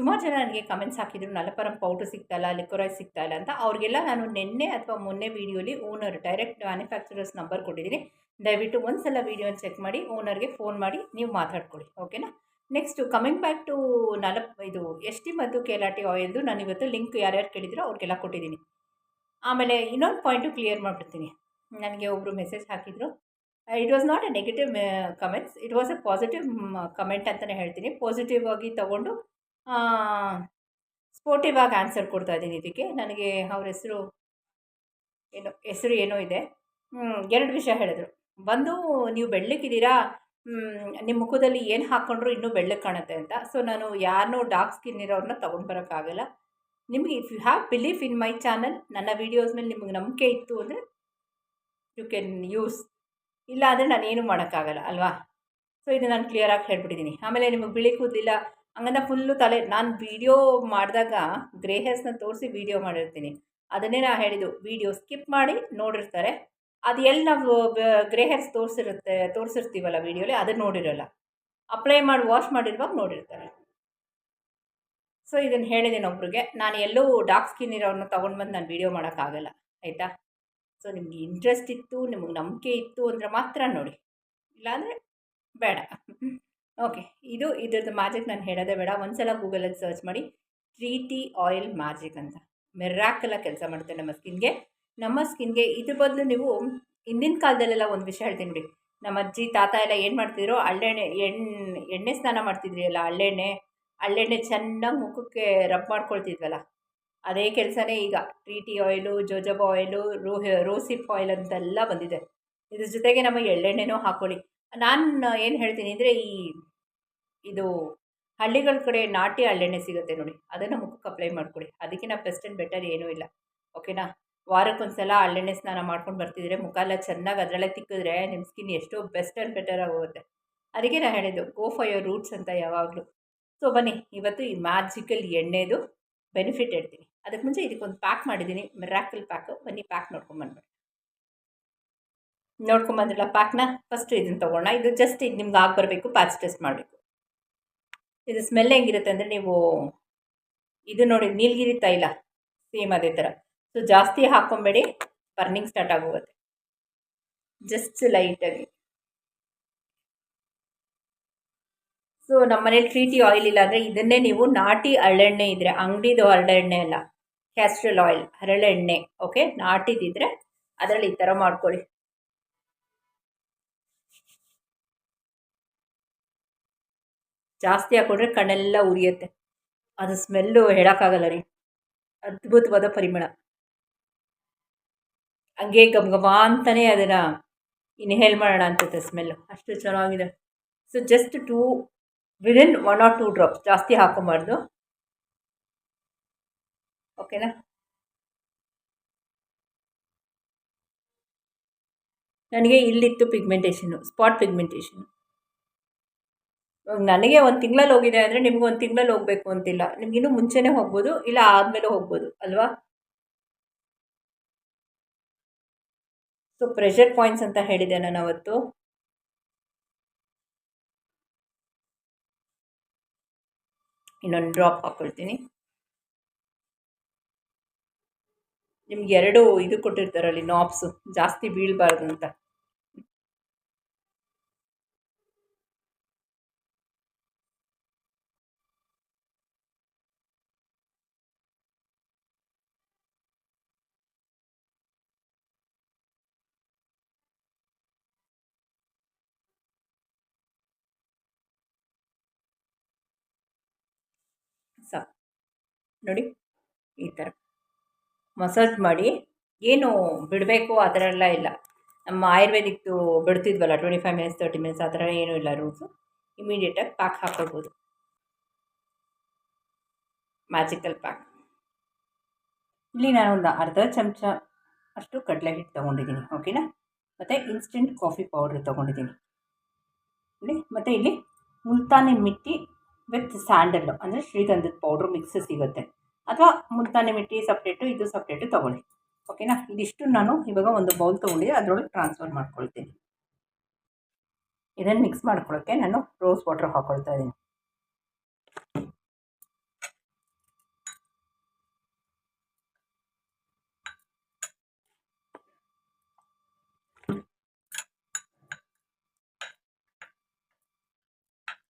ಸುಮಾರು ಜನ ನನಗೆ ಕಮೆಂಟ್ಸ್ ಹಾಕಿದ್ರು, ನಲಪರಂ ಪೌಡ್ರ್ ಸಿಗ್ತಾಯಿಲ್ಲ ಲಿಕ್ವರೈಸ್ ಸಿಗ್ತಾ ಇಲ್ಲ ಅಂತ, ಅವ್ರಿಗೆಲ್ಲ ನಾನು ನಿನ್ನೆ ಅಥವಾ ಮೊನ್ನೆ ವೀಡಿಯೋಲಿ ಓನರ್ ಡೈರೆಕ್ಟ್ ಮ್ಯಾನುಫ್ಯಾಕ್ಚರರ್ಸ್ ನಂಬರ್ ಕೊಟ್ಟಿದ್ದೀನಿ. ದಯವಿಟ್ಟು ಒಂದು ಸಲ ವೀಡಿಯೋನ ಚೆಕ್ ಮಾಡಿ ಓನರ್ಗೆ ಫೋನ್ ಮಾಡಿ, ನೀವು ಮಾತಾಡ್ಕೊಳ್ಳಿ ಓಕೆನಾ ನೆಕ್ಸ್ಟು ಕಮಿಂಗ್ ಬ್ಯಾಕ್ ಟು ನಲಪ್, ಇದು ಎಸ್ ಟಿ ಮತ್ತು ಕೆಲಾಟಿ ನಾನು ಇವತ್ತು ಲಿಂಕ್ ಯಾರ್ಯಾರು ಕೇಳಿದ್ರೋ ಅವ್ರಿಗೆಲ್ಲ ಕೊಟ್ಟಿದ್ದೀನಿ. ಆಮೇಲೆ ಇನ್ನೊಂದು ಪಾಯಿಂಟು ಕ್ಲಿಯರ್ ಮಾಡಿಬಿಡ್ತೀನಿ. ನನಗೆ ಒಬ್ಬರು ಮೆಸೇಜ್ ಹಾಕಿದರು. It was not a negative comments it was a positive comment ಅಂತಲೇ ಹೇಳ್ತೀನಿ. ಪಾಸಿಟಿವ್ ಆಗಿ ತಗೊಂಡು ಸ್ಪೋರ್ಟಿವ್ ಆಗಿ ಆನ್ಸರ್ ಕೊಡ್ತಾ ಇದ್ದೀನಿ ಇದಕ್ಕೆ. ನನಗೆ ಅವ್ರ ಹೆಸರು ಏನು, ಹೆಸರು ಏನೋ ಇದೆ. ಎರಡು ವಿಷಯ ಹೇಳಿದ್ರು. ಬಂದು ನೀವು ಬೆಳ್ಳಕ್ಕಿದ್ದೀರಾ? ನಿಮ್ಮ ಮುಖದಲ್ಲಿ ಏನು ಹಾಕ್ಕೊಂಡ್ರು ಇನ್ನೂ ಬೆಳ್ಳಕ್ಕೆ ಕಾಣುತ್ತೆ ಅಂತ. ಸೊ ನಾನು ಯಾರನ್ನೂ ಡಾರ್ಕ್ ಸ್ಕಿನ್ ಇರೋರನ್ನ ತೊಗೊಂಡು ಬರೋಕ್ಕಾಗಲ್ಲ. ನಿಮಗೆ if you have belief in my channel ನನ್ನ ವೀಡಿಯೋಸ್ ಮೇಲೆ ನಿಮಗೆ ನಂಬಿಕೆ ಇತ್ತು ಅಂದರೆ ಯು ಕ್ಯಾನ್ ಯೂಸ್ ಇಲ್ಲ ಅಂದರೆ ನಾನೇನು ಮಾಡೋಕ್ಕಾಗಲ್ಲ, ಅಲ್ವಾ? ಸೊ ಇದು ನಾನು ಕ್ಲಿಯರಾಗಿ ಹೇಳ್ಬಿಟ್ಟಿದ್ದೀನಿ. ಆಮೇಲೆ ನಿಮಗೆ ಬಿಳಿ ಕೂದಲಿಲ್ಲ ಹಂಗಂತ ಫುಲ್ಲು ತಲೆ, ನಾನು ವೀಡಿಯೋ ಮಾಡಿದಾಗ ಗ್ರೇ ಹೇರ್ಸ್ನ ತೋರಿಸಿ ವೀಡಿಯೋ ಮಾಡಿರ್ತೀನಿ. ಅದನ್ನೇ ನಾನು ಹೇಳಿದ್ದು ವೀಡಿಯೋ ಸ್ಕಿಪ್ ಮಾಡಿ ನೋಡಿರ್ತಾರೆ. ಅದು ಎಲ್ಲಿ ನಾವು ಗ್ರೇ ಹೇರ್ಸ್ ತೋರಿಸಿರುತ್ತೆ, ತೋರಿಸಿರ್ತೀವಲ್ಲ ವೀಡಿಯೋಲಿ ಅದನ್ನು ನೋಡಿರೋಲ್ಲ. ಅಪ್ಲೈ ಮಾಡಿ ವಾಶ್ ಮಾಡಿರುವಾಗ ನೋಡಿರ್ತಾರೆ. ಸೊ ಇದನ್ನು ಹೇಳಿದ್ದೀನಿ ಒಬ್ರಿಗೆ. ನಾನು ಎಲ್ಲೂ ಡಾರ್ಕ್ ಸ್ಕಿನ್ ತೊಗೊಂಡು ಬಂದು ನಾನು ವೀಡಿಯೋ ಮಾಡೋಕ್ಕಾಗಲ್ಲ ಆಯಿತಾ? ಸೊ ನಿಮಗೆ ಇಂಟ್ರೆಸ್ಟ್ ಇತ್ತು, ನಿಮಗೆ ನಂಬಿಕೆ ಇತ್ತು ಅಂದರೆ ಮಾತ್ರ ನೋಡಿ. ಇಲ್ಲಾಂದರೆ ಬೇಡ. ಓಕೆ ಇದು ಇದ್ರದ್ದು ಮ್ಯಾಜಿಕ್ ನಾನು ಹೇಳೋದೇ ಬೇಡ. ಒಂದ್ಸಲ ಗೂಗಲಲ್ಲಿ ಸರ್ಚ್ ಮಾಡಿ ಟಿ ಆಯಿಲ್ ಮ್ಯಾಜಿಕ್ ಅಂತ. ಮೆರ್ರಾಕೆಲ್ಲ ಕೆಲಸ ಮಾಡುತ್ತೆ ನಮ್ಮ ಸ್ಕಿನ್ಗೆ. ನಮ್ಮ ಸ್ಕಿನ್ಗೆ ಇದ್ರ ಬದಲು ನೀವು ಹಿಂದಿನ ಕಾಲದಲ್ಲೆಲ್ಲ ಒಂದು ವಿಷಯ ಹೇಳ್ತೀನಿ ಬಿಡಿ. ನಮ್ಮ ಅಜ್ಜಿ, ತಾತ ಎಲ್ಲ ಏನು ಮಾಡ್ತಿದ್ರು? ಹಳ್ಳೆಣ್ಣೆ ಎಣ್ಣೆ ಎಣ್ಣೆ ಸ್ನಾನ ಮಾಡ್ತಿದ್ರಿ ಅಲ್ಲ ಹಳ್ಳೆಣ್ಣೆ ಹಳ್ಳೆಣ್ಣೆ ಚೆನ್ನಾಗಿ ಮುಖಕ್ಕೆ ರಬ್ ಮಾಡ್ಕೊಳ್ತಿದ್ವಲ್ಲ. ಅದೇ ಕೆಲಸನೇ ಈಗ. Tree tea tea oil jojoba oil rho rosehip oil ಅಂತೆಲ್ಲ ಬಂದಿದೆ. ಇದ್ರ ಜೊತೆಗೆ ನಮ್ಮ ಎಳ್ಳೆಣ್ಣೆನೂ ಹಾಕ್ಕೊಳ್ಳಿ ನಾನು ಏನು ಹೇಳ್ತೀನಿ ಅಂದರೆ ಈ ಇದು ಹಳ್ಳಿಗಳ ಕಡೆ ನಾಟಿ ಹಳ್ಳೆಣ್ಣೆ ಸಿಗುತ್ತೆ ನೋಡಿ. ಅದನ್ನು ಮುಖಕ್ಕೆ ಅಪ್ಲೈ ಮಾಡ್ಕೊಳ್ಳಿ ಅದಕ್ಕಿಂತ ಬೆಸ್ಟ್ ಆ್ಯಂಡ್ ಬೆಟರ್ ಏನೂ ಇಲ್ಲ. ಓಕೆನಾ ವಾರಕ್ಕೊಂದ್ಸಲ ಹಳ್ಳೆಣ್ಣೆ ಸ್ನಾನ ಮಾಡ್ಕೊಂಡು ಬರ್ತಿದ್ರೆ ಮುಖ ಎಲ್ಲ ಚೆನ್ನಾಗಿ ಅದರಲ್ಲೇ ತಿಕ್ಕಿದ್ರೆ ನಿಮ್ಮ ಸ್ಕಿನ್ ಎಷ್ಟೋ ಬೆಸ್ಟ್ ಆ್ಯಂಡ್ ಬೆಟರ್ ಆಗೋಗುತ್ತೆ. ಅದಕ್ಕೆ ನಾನು ಹೇಳಿದ್ದು ಗೋ ಫಾರ್ ಯೋರ್ ರೂಟ್ಸ್ ಅಂತ ಯಾವಾಗಲೂ. ಸೊ ಬನ್ನಿ, ಇವತ್ತು ಈ ಮ್ಯಾಜಿಕಲ್ ಎಣ್ಣೆದು ಬೆನಿಫಿಟ್ ಹೇಳ್ತೀನಿ. ಅದಕ್ಕೆ ಮುಂಚೆ ಇದಕ್ಕೊಂದು ಪ್ಯಾಕ್ ಮಾಡಿದ್ದೀನಿ ಮಿರಾಕಲ್ ಪ್ಯಾಕು ಬನ್ನಿ ಪ್ಯಾಕ್ ನೋಡ್ಕೊಂಬಂದ್ಬಿಡಿ ನೋಡ್ಕೊಂಬಂದ್ರಲ್ಲ ಪ್ಯಾಕ್ನ ಫಸ್ಟ್ ಇದನ್ನು ತೊಗೊಳ್ಳೋಣ ಇದು ಜಸ್ಟ್ ಇದು ನಿಮ್ಗೆ ಆಗಿ ಬರಬೇಕು ಪ್ಯಾಚ್ ಟೆಸ್ಟ್ ಮಾಡಬೇಕು. ಇದು ಸ್ಮೆಲ್ ಹೆಂಗಿರುತ್ತೆ ಅಂದರೆ ನೀವು ಇದು ನೋಡಿ, ನೀಲಗಿರಿ ತೈಲ ಸೇಮ್ ಅದೇ ಥರ ಸೊ ಜಾಸ್ತಿ ಹಾಕ್ಕೊಂಬೇಡಿ ಬರ್ನಿಂಗ್ ಸ್ಟಾರ್ಟ್ ಆಗೋಗುತ್ತೆ. ಜಸ್ಟ್ ಲೈಟಾಗಿ ಸೊ ನಮ್ಮ ಮನೇಲಿ ಟ್ರೀಟಿ ಆಯಿಲ್ ಇಲ್ಲ ಅಂದರೆ ಇದನ್ನೇ ನೀವು ನಾಟಿ ಹರಳೆಣ್ಣೆ ಇದ್ದರೆ ಅಂಗಡಿದು ಹರಳೆಣ್ಣೆ ಅಲ್ಲ ಕ್ಯಾಸ್ಟ್ರಲ್ ಆಯಿಲ್ ಹರಳೆಣ್ಣೆ ಓಕೆ ನಾಟಿದಿದ್ರೆ ಅದರಲ್ಲಿ ಈ ಥರ ಮಾಡ್ಕೊಳ್ಳಿ. ಜಾಸ್ತಿ ಹಾಕೊಂಡ್ರೆ ಕಣ್ಣೆಲ್ಲ ಉರಿಯುತ್ತೆ. ಅದು ಸ್ಮೆಲ್ಲು ಹೇಳೋಕ್ಕಾಗಲ್ಲ ರೀ. ಅದ್ಭುತವಾದ ಪರಿಮಳ. ಹಂಗೆ ಗಮ್ ಗಮ ಅಂತಲೇ ಅದನ್ನು ಇನ್ಹೇಲ್ ಮಾಡೋಣ ಅನ್ಸುತ್ತೆ ಸ್ಮೆಲ್ಲು ಅಷ್ಟು ಚೆನ್ನಾಗಿದೆ. So just two within one or two drops ಜಾಸ್ತಿ ಹಾಕೊಂಬಾರ್ದು. ಓಕೆನಾ ನನಗೆ ಇಲ್ಲಿತ್ತು ಪಿಗ್ಮೆಂಟೇಷನು ಸ್ಪಾಟ್ ಪಿಗ್ಮೆಂಟೇಷನು ನನಗೆ ಒಂದು ತಿಂಗಳಲ್ಲಿ ಹೋಗಿದೆ ಅಂದರೆ ನಿಮ್ಗೆ ಒಂದು ತಿಂಗಳಲ್ಲಿ ಹೋಗಬೇಕು ಅಂತಿಲ್ಲ. ನಿಮ್ಗಿನ್ನೂ ಮುಂಚೆನೇ ಹೋಗ್ಬೋದು, ಇಲ್ಲ ಆದಮೇಲೆ ಹೋಗ್ಬೋದು, ಅಲ್ವಾ? ಸೊ ಪ್ರೆಷರ್ ಪಾಯಿಂಟ್ಸ್ ಅಂತ ಹೇಳಿದೆ ನಾನು ಅವತ್ತು. ಇನ್ನೊಂದು ಡ್ರಾಪ್ ಹಾಕ್ಕೊಳ್ತೀನಿ ನಿಮ್ಗೆ ಎರಡು ಇದು ಕೊಟ್ಟಿರ್ತಾರಲ್ಲಿ ನಾಬ್ಸು ಜಾಸ್ತಿ ಬೀಳಬಾರ್ದು ಅಂತ. ಸಾಕು ನೋಡಿ, ಈ ಥರ ಮಸಾಜ್ ಮಾಡಿ, ಏನು ಬಿಡಬೇಕು ಆ ಥರ ಎಲ್ಲ ಇಲ್ಲ. ನಮ್ಮ ಆಯುರ್ವೇದಿಕ್ದು ಬಿಡ್ತಿದ್ವಲ್ಲ twenty five minutes thirty minutes ಆ ಥರ ಏನೂ ಇಲ್ಲ ರೂಲ್ಸು ಇಮಿಡಿಯೇಟಾಗಿ ಪ್ಯಾಕ್ ಹಾಕ್ಕೊಳ್ಬೋದು ಮ್ಯಾಜಿಕಲ್ ಪ್ಯಾಕ್ ಇಲ್ಲಿ ನಾನು ಒಂದು ಅರ್ಧ ಚಮಚ ಅಷ್ಟು ಕಡಲೆ ಹಿಟ್ಟು ತೊಗೊಂಡಿದ್ದೀನಿ ಓಕೆನಾ ಮತ್ತು ಇನ್ಸ್ಟೆಂಟ್ ಕಾಫಿ ಪೌಡ್ರ್ ತೊಗೊಂಡಿದ್ದೀನಿ. ನೋಡಿ, ಮತ್ತು ಇಲ್ಲಿ ಮುಲ್ತಾನಿ ಮಿಟ್ಟಿ ವಿತ್ ಸ್ಯಾಂಡಲ್ ಅಂದರೆ ಶ್ರೀಗಂಧದ ಪೌಡ್ರು ಮಿಕ್ಸ್ ಸಿಗುತ್ತೆ. ಅಥವಾ ಮುಲ್ತಾನಿ ಮಿಟ್ಟಿ ಸಪ್ರೇಟು ಇದು ಸಪ್ರೇಟು ತೊಗೊಳ್ಳಿ. ಓಕೆನಾ ಇದಿಷ್ಟು ನಾನು ಇವಾಗ ಒಂದು ಬೌಲ್ ತೊಗೊಂಡಿದ್ದೆ ಅದರೊಳಗೆ ಟ್ರಾನ್ಸ್ಫರ್ ಮಾಡ್ಕೊಳ್ತೀನಿ. ಇದನ್ನು ಮಿಕ್ಸ್ ಮಾಡ್ಕೊಳ್ಳೋಕ್ಕೆ ನಾನು ರೋಸ್ ವಾಟರ್ ಹಾಕ್ಕೊಳ್ತಾ ಇದ್ದೀನಿ.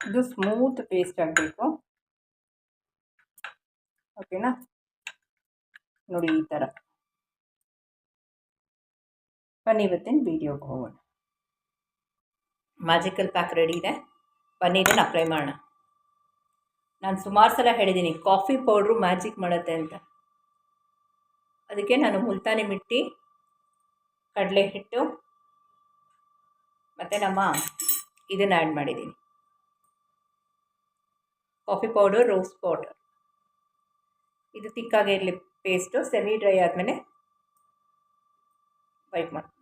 ಇದು ಸ್ಮೂತ್ ಪೇಸ್ಟ್ ಆಗಬೇಕು. ಓಕೆನಾ? ನೋಡಿ ಈ ಥರ ಬನ್ನಿ ಇವತ್ತಿನ ವೀಡಿಯೋಗೆ ಹೋಗೋಣ. ಮ್ಯಾಜಿಕಲ್ ಪ್ಯಾಕ್ ರೆಡಿ ಇದೆ. ಬನ್ನಿ ಇದನ್ನು ಅಪ್ಲೈ ಮಾಡೋಣ. ನಾನು ಸುಮಾರು ಸಲ ಹೇಳಿದ್ದೀನಿ ಕಾಫಿ ಪೌಡ್ರು ಮ್ಯಾಜಿಕ್ ಮಾಡುತ್ತೆ ಅಂತ. ಅದಕ್ಕೆ ನಾನು ಮುಲ್ತಾನಿ ಮಿಟ್ಟಿ ಕಡಲೆ ಹಿಟ್ಟು ಮತ್ತು ನಮ್ಮ ಇದನ್ನು ಆ್ಯಡ್ ಮಾಡಿದ್ದೀನಿ ಕಾಫಿ ಪೌಡರ್ ರೋಸ್ಟ್ ಪೌಡರ್. ಇದು ತಿಕ್ಕಾಗೆ ಇರಲಿ ಪೇಸ್ಟು ಸೆಮಿ ಡ್ರೈ ಆದಮೇಲೆ ವೈಟ್ ಮಾಡಿ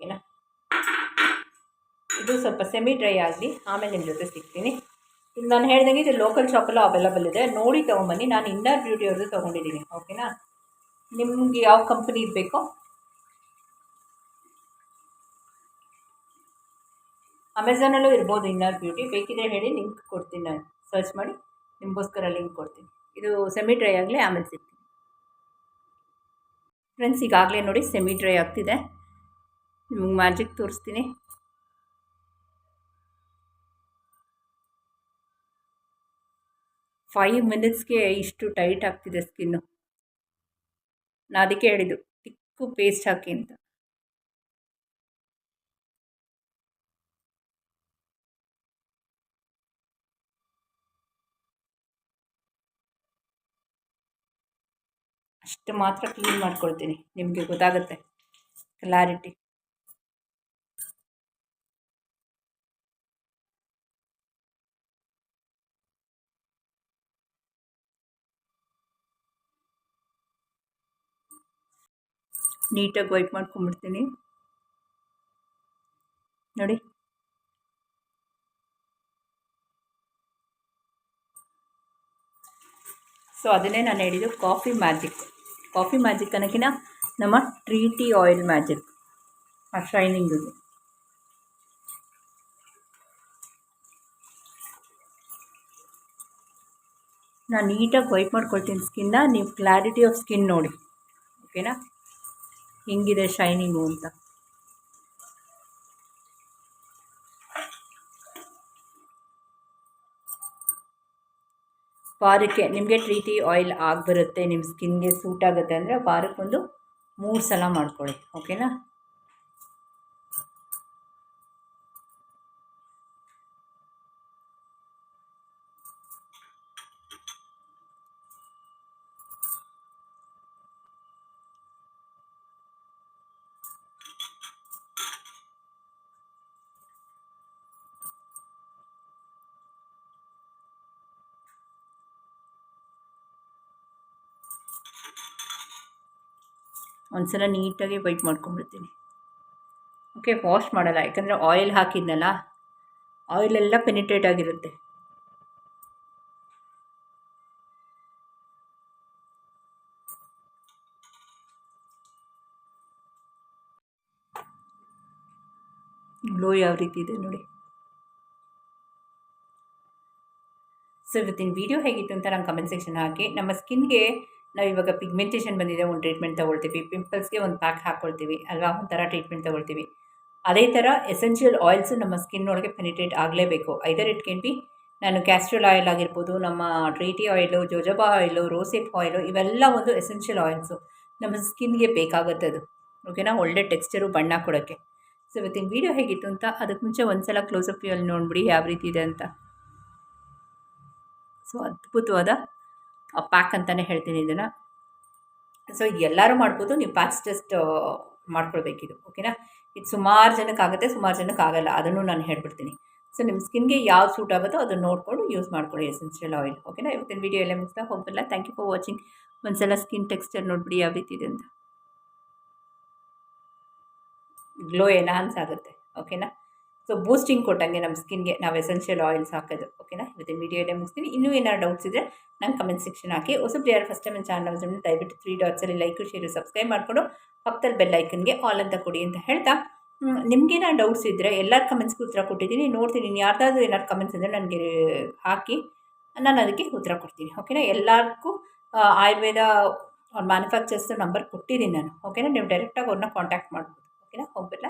ಓಕೆನಾ? ಇದು ಸ್ವಲ್ಪ ಸೆಮಿ ಡ್ರೈ ಆಗಲಿ ಆಮೇಲೆ ನಿಮ್ಮ ಜೊತೆ ಸಿಗ್ತೀನಿ. ಇಲ್ಲಿ ನಾನು ಹೇಳ್ದಂಗೆ ಇದು ಲೋಕಲ್ ಶಾಪಲ್ಲೂ ಅವೈಲಬಲ್ ಇದೆ. ನೋಡಿ ತೊಗೊಂಬನ್ನಿ. ನಾನು ಇನ್ನರ್ ಬ್ಯೂಟಿ ಅವ್ರದ್ದು ತೊಗೊಂಡಿದ್ದೀನಿ. ಓಕೆನಾ? ನಿಮ್ಗೆ ಯಾವ ಕಂಪ್ನಿ ಬೇಕೋ? ಅಮೆಝಾನಲ್ಲೂ ಇರ್ಬೋದು ಇನ್ನರ್ ಬ್ಯೂಟಿ ಬೇಕಿದ್ರೆ ಹೇಳಿ ಲಿಂಕ್ ಕೊಡ್ತೀನಿ ನಾನು. ಸರ್ಚ್ ಮಾಡಿ. ನಿಮಗೋಸ್ಕರ ಲಿಂಕ್ ಕೊಡ್ತೀನಿ. ಇದು ಸೆಮಿ ಡ್ರೈ ಆಗಲಿ ಆಮೇಲೆ ಸಿಗ್ತೀನಿ. ಫ್ರೆಂಡ್ಸ್ ಈಗಾಗಲೇ ನೋಡಿ ಸೆಮಿ ಡ್ರೈ ಆಗ್ತಿದೆ. ನಿಮ್ಗೆ ಮ್ಯಾಜಿಕ್ ತೋರಿಸ್ತೀನಿ. ಫೈವ್ ಮಿನಿಟ್ಸ್ಗೆ ಇಷ್ಟು ಟೈಟ್ ಆಗ್ತಿದೆ ಸ್ಕಿನ್ನು ನಾ ಅದಕ್ಕೆ ಹೇಳಿದ್ದು ತಿಕ್ಕು ಪೇಸ್ಟ್ ಹಾಕಿ ಅಂತ. ಅಷ್ಟು ಮಾತ್ರ ಕ್ಲೀನ್ ಮಾಡ್ಕೊಳ್ತೀನಿ, ನಿಮಗೆ ಗೊತ್ತಾಗುತ್ತೆ. ಕ್ಲಾರಿಟಿ ನೀಟಾಗಿ ವೈಪ್ ಮಾಡ್ಕೊಂಬಿಡ್ತೀನಿ. ನೋಡಿ. ಸೊ ಅದನ್ನೇ ನಾನು ಹೇಳಿದ್ದು ಕಾಫಿ ಮ್ಯಾಜಿಕ್. ಕಾಫಿ ಮ್ಯಾಜಿಕ್ ಅನ್ನೋಕ್ಕಿಂತ ನಮ್ಮ ಟ್ರೀ ಟೀ ಆಯಿಲ್ ಮ್ಯಾಜಿಕ್, ಆ ಶೈನಿಂಗ್ ನಾನು ನೀಟಾಗಿ ವೈಪ್ ಮಾಡ್ಕೊಳ್ತೀನಿ ಸ್ಕಿನ್ನ, ನೀವು ಕ್ಲಾರಿಟಿ ಆಫ್ ಸ್ಕಿನ್ ನೋಡಿ. ಓಕೆನಾ? ಹೆಂಗಿದೆ ಶೈನಿಂಗು ಅಂತ? ವಾರಕ್ಕೆ ನಿಮಗೆ ಟ್ರೀಟಿ ಆಯಿಲ್ ಆಗಿ ಬರುತ್ತೆ ನಿಮ್ಮ ಸ್ಕಿನ್ಗೆ ಸೂಟ್ ಆಗುತ್ತೆ ಅಂದರೆ ವಾರಕ್ಕೊಂದು ಮೂರು ಸಲ ಮಾಡ್ಕೊಳ್ಳಿ ಓಕೆನಾ ಒಂದ್ಸಲ ನೀಟಾಗಿ ವೈಟ್ ಮಾಡ್ಕೊಂಬಿಡ್ತೀನಿ ಓಕೆ ವಾಶ್ ಮಾಡಲ್ಲ, ಯಾಕಂದರೆ ಆಯಿಲ್ ಹಾಕಿದ್ನಲ್ಲ ಆಯಿಲೆಲ್ಲ ಪೆನಿಟ್ರೇಟ್ ಆಗಿರುತ್ತೆ. ಗ್ಲೋ ಯಾವ ರೀತಿ ಇದೆ ನೋಡಿ. ಸೊ ಇವತ್ತಿನ ವೀಡಿಯೋ ಹೇಗಿತ್ತು ಅಂತ ನಂಗೆ ಕಮೆಂಟ್ ಸೆಕ್ಷನ್ ಹಾಕಿ ನಮ್ಮ ಸ್ಕಿನ್ಗೆ ನಾವು ಇವಾಗ ಪಿಗ್ಮೆಂಟೇಷನ್ ಬಂದಿದೆ, ಒಂದು ಟ್ರೀಟ್ಮೆಂಟ್ ತೊಗೊಳ್ತೀವಿ. ಪಿಂಪಲ್ಸ್ಗೆ ಒಂದು ಪ್ಯಾಕ್ ಹಾಕ್ಕೊಳ್ತೀವಿ ಅಲ್ವಾ? ಒಂಥರ ಟ್ರೀಟ್ಮೆಂಟ್ ತೊಗೊಳ್ತೀವಿ. ಅದೇ ಥರ ಎಸೆನ್ಷಿಯಲ್ ಆಯಿಲ್ಸು ನಮ್ಮ ಸ್ಕಿನ್ ಒಳಗೆ ಪೆನಿಟ್ರೇಟ್ ಆಗಲೇಬೇಕು. ಐದರ್ ಇಟ್ ಕೆನ್ ಬಿ ನಾನು ಕ್ಯಾಸ್ಟ್ರಲ್ ಆಯಿಲ್ ಆಗಿರ್ಬೋದು, ನಮ್ಮ tree tea oil jojoba oil rosehip oil ಇವೆಲ್ಲ ಒಂದು ಎಸೆನ್ಷಿಯಲ್ ಆಯಿಲ್ಸು ನಮ್ಮ ಸ್ಕಿನ್ಗೆ ಬೇಕಾಗುತ್ತೆ ಅದು. ಓಕೆನಾ ಒಳ್ಳೆ ಟೆಕ್ಸ್ಚರು ಬಣ್ಣ ಕೊಡೋಕ್ಕೆ ಸೊ ಇವತ್ತಿನ ವೀಡಿಯೋ ಹೇಗಿತ್ತು ಅಂತ ಅದಕ್ಕೆ ಮುಂಚೆ ಒಂದು ಸಲ ಕ್ಲೋಸಪ್ ಅಲ್ಲಿ ನೋಡಿಬಿಡಿ, ಯಾವ ರೀತಿ ಇದೆ ಅಂತ. ಸೊ ಅದ್ಭುತವಾದ ಪ್ಯಾಕ್ ಅಂತಲೇ ಹೇಳ್ತೀನಿ ಇದನ್ನು. ಸೊ ಇದು ಎಲ್ಲರೂ ಮಾಡ್ಬೋದು, ನೀವು ಫಾಸ್ಟೆಸ್ಟ್ ಟೆಸ್ಟ್ ಮಾಡ್ಕೊಳ್ಬೇಕಿದು ಓಕೆನಾ ಇದು ಸುಮಾರು ಜನಕ್ಕೆ ಆಗುತ್ತೆ, ಸುಮಾರು ಜನಕ್ಕೆ ಆಗಲ್ಲ, ಅದನ್ನು ನಾನು ಹೇಳ್ಬಿಡ್ತೀನಿ. ಸೊ ನಿಮ್ಮ ಸ್ಕಿನ್ಗೆ ಯಾವ್ದು ಸೂಟ್ ಆಗುತ್ತೋ ಅದನ್ನು ನೋಡಿಕೊಂಡು ಯೂಸ್ ಮಾಡ್ಕೊಳ್ಳಿ ಎಸೆನ್ಷಿಯಲ್ ಆಯಿಲ್ ಓಕೆನಾ ಇವತ್ತಿನ ವೀಡಿಯೋ ಎಲ್ಲ ಮುಗಿಸ್ತಾ ಹೋಗಲ್ಲ ಥ್ಯಾಂಕ್ ಯು ಫಾರ್ ವಾಚಿಂಗ್ ಒಂದ್ಸಲ ಸ್ಕಿನ್ ಟೆಕ್ಸ್ಚರ್ ನೋಡಿಬಿಡಿ, ಯಾವ ರೀತಿ ಇದೆ ಅಂತ. ಗ್ಲೋ ಎನ್ಹಾನ್ಸ್ ಆಗುತ್ತೆ ಓಕೆನಾ ಸೊ ಬೂಸ್ಟಿಂಗ್ ಕೊಟ್ಟಂಗೆ ನಮ್ಮ ಸ್ಕಿನ್ಗೆ ನಾವು ಎಸೆನ್ಷಿಯಲ್ ಆಯಿಲ್ಸ್ ಹಾಕೋದು. ಓಕೆನಾ ಇವತ್ತಿನ ವೀಡಿಯೋ ಇದೆ ಮುಗಿಸ್ತೀನಿ. ಇನ್ನೂ ಏನಾದ್ರು ಡೌಟ್ಸ್ ಇದ್ದರೆ ನಂಗೆ ಕಮೆಂಟ್ ಸೆಕ್ಷನ್ ಹಾಕಿ. ಹೊಸಬ್ರು ಯಾರು ಫಸ್ಟ್ ಟೈಮ್ ಚಾನಲ್ ದಯವಿಟ್ಟು ತ್ರೀ ಡಾಟ್ಸಲ್ಲಿ ಲೈಕು ಶೇರು ಸಬ್ಸ್ಕ್ರೈಬ್ ಮಾಡಿಕೊಂಡು ಪಕ್ಕದಲ್ಲಿ ಬೆಲ್ ಐಕನ್ಗೆ ಆಲ್ ಅಂತ ಕೊಡಿ ಅಂತ ಹೇಳ್ತಾ. ನಿಮಗೇನಾರು ಡೌಟ್ಸ್ ಇದ್ದರೆ ಎಲ್ಲರ ಕಮೆಂಟ್ಸ್ಗೂ ಉತ್ತರ ಕೊಟ್ಟಿದ್ದೀನಿ. ನೋಡ್ತೀನಿ. ಇನ್ನು ಯಾರ್ದಾದ್ರೂ ಏನಾದ್ರು ಕಮೆಂಟ್ಸ್ ಇದ್ದರೆ ನನಗೆ ಹಾಕಿ ನಾನು ಅದಕ್ಕೆ ಉತ್ತರ ಕೊಡ್ತೀನಿ. ಓಕೆನಾ ಎಲ್ಲರಿಗೂ ಆಯುರ್ವೇದ ಅವ್ರ ಮ್ಯಾನುಫ್ಯಾಕ್ಚರ್ಸ್ ನಂಬರ್ ಕೊಟ್ಟಿದ್ದೀನಿ ನಾನು. ಓಕೆನಾ ನೀವು ಡೈರೆಕ್ಟಾಗಿ ಅವ್ರನ್ನ ಕಾಂಟ್ಯಾಕ್ಟ್ ಮಾಡ್ಬೋದು. ಓಕೆನಾ ಹೋಗ್ಬಿಲ್ಲ